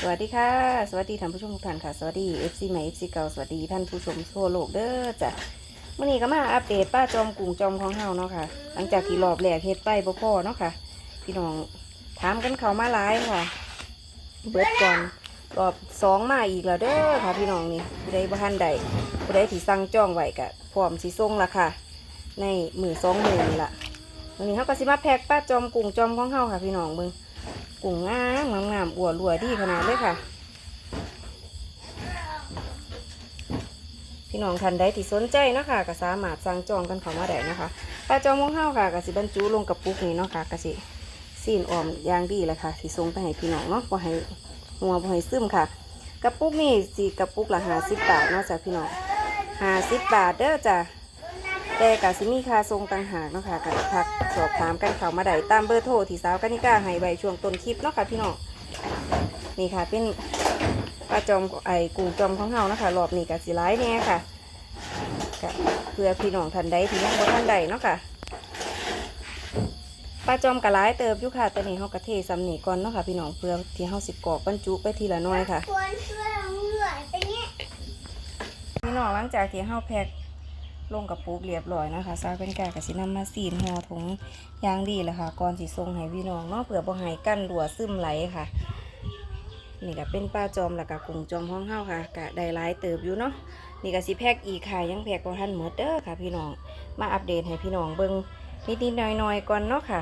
สวัสดีค่ะ สวัสดีท่านผู้ชมทุกท่านค่ะ สวัสดี FC ใหม่ FC เก่าสวัสดีท่านผู้ชมทั่วโลกเด้อจ้ะมื่อนี้ก็มาอัปเดตป้าจอมกลุ่งจอมของเฮาเนาะค่ะ หลังจากที่รอบแรกเฮ็ดไปบ่พอเนาะค่ะ พี่น้องถามกันเขามาหลายค่ะ เบิดก่อนรอบสองมาอีกแล้วเด้อค่ะพี่น้องนี่ผู้ใดบ่ทันใดผู้ใดที่สั่งจองไว้ก็พร้อมสิส่งละค่ะ ในมือสองมือนี่ละวันนี้เฮาก็สิมาแพ็คป้าจอมกลุ่งจอมของเฮาค่ะ พี่น้องเบิ่ง กุ้งงามงามงามอวดรัวดีขนาดเลยค่ะ พี่น้องท่านใดที่สนใจนะคะก็สามารถสั่งจองกันเข้ามาได้นะคะปลาจอมงเฮาค่ะก็สิบรรจุลงกระปุกนี้เนาะค่ะก็สิซีนออมอย่างดีเลยค่ะสิส่งไปให้พี่น้องเนาะบ่ให้หัวบ่ให้ซึมค่ะ กระปุกนี่สีกระปุกละห้าสิบบาทเนาะจ้ะพี่น้องห้าสิบบาทเด้อจ้ะ แต่กสิมีค่าทรงต่างหากเนาะค่ะก็ทักสอบถามกันเข้ามาได้ตามเบอร์โทรที่สาวกนิกาให้ไว้ช่วงต้นคลิปเนาะค่ะพี่น้องนี่ค่ะเป็นปลาจอมไอ้กุ้งจอมของเฮานะคะรอบนี้ก็สิร้ายแน่ค่ะก็เพื่อพี่น้องท่านใดที่ยังบ่ท่านใดเนาะค่ะปลาจอมกระร้ายเติบอยู่ค่ะแต่นี่เฮากระเทซ้ำนี่ก่อนเนาะค่ะพี่น้องเพื่อที่เฮาสิกรอกบรรจุไปทีละน้อยค่ะควรช่วยเราเหนื่อยไปเนี่ยพี่น้องหลังจากที่เฮาแพ็ค ลงกับปุกเรียบร้อยนะคะซาเป็นก่กับสินำมาซีนห่อถุงยางดีเลยค่ะก่อนสิส่งให้พี่น้องเนาะเผื่อบ่ให้กั้นรัวซึมไหลค่ะ นี่ก็เป็นปลาจอมแล้วก็กุ้งจอมห้องเฮาค่ะก็ได้หลายเติบอยู่เนาะนี่ก็สิแพ็คอีกค่ะยังแพ็คบ่ทันหมดเด้อค่ะ พี่น้องมาอัปเดตให้พี่น้องเบิ่งนิดๆหน่อยๆก่อนเนาะค่ะ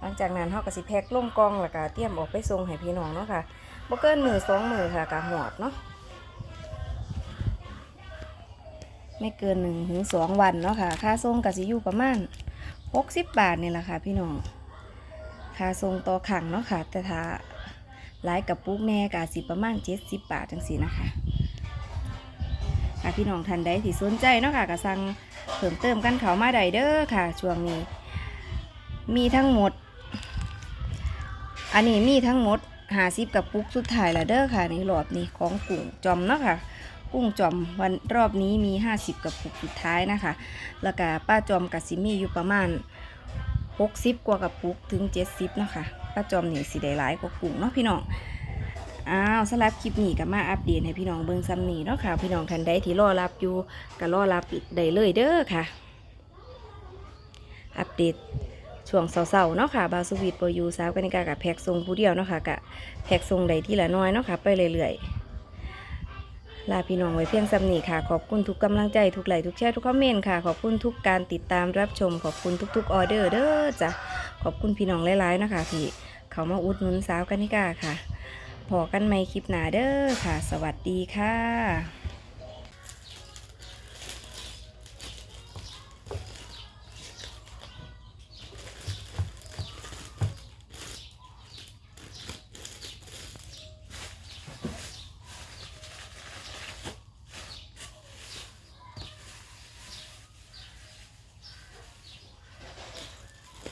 หลังจากนั้นเฮาก็สิแพ็คลงกองแล้วก็เตรียมออกไปส่งให้พี่น้องเนาะค่ะบ่เกินมือสองมือค่ะก็หอดเนาะ ไม่เกินหนึ่งถึงสองวันเนาะค่ะ ค่าส่งกับสิอยู่ประมาณหกสิบบาทนี่แหละค่ะ พี่น้อง ค่าส่งต่อขังเนาะค่ะ แต่ถ้าหลายกับปุ๊กแม่กับสิประมาณเจ็ดสิบบาทจังสีนะคะค่ะพี่น้องท่านใดที่สนใจเนาะค่ะก็สั่งเพิ่มเติมกันเขามาได้เด้อค่ะ ช่วงนี้ มีทั้งหมด อันนี้มีทั้งหมดหาสิบกับปุ๊กสุดท้ายและเด้อค่ะในรอบนี้ของกลุ่มจอมเนาะค่ะ กุ้งจอมวันรอบนี้มี 50 กับปุกสุดท้ายนะคะ แล้วก็ป้าจอมกับซิมี่อยู่ประมาณ 60 กว่ากับปุกถึง 70นะคะป้าจอมนี่สิได้หลายกว่ากุ้งเนาะพี่น้องอ้าวสำหรับคลิปนี้ก็มาอัปเดตให้พี่น้องเบิ่งซ้ำนี้เนาะค่ะ พี่น้องท่านใดที่รอรับอยู่ก็รอรับได้เลยเด้อค่ะ อัปเดตช่วงเสาร์ๆเนาะค่ะบาวสวีทโปรยูสาวกันิกากับแพ็กทรงผู้เดียวเนาะค่ะกับแพ็กทรงใดที่ละน้อยเนาะค่ะไปเรื่อยๆ ลาพี่น้องไว้เพียงสำนีค่ะ ขอบคุณทุกกำลังใจทุกไลค์ทุกแชร์ทุกคอมเมนต์ค่ะ ขอบคุณทุกการติดตามรับชม ขอบคุณทุกๆออเดอร์เด้อจ้ะขอบคุณพี่น้องหลายๆนะคะที่เขามาอุดหนุนสาวกันิกาค่ะพอกันไหมคลิปหนาเด้อค่ะ สวัสดีค่ะ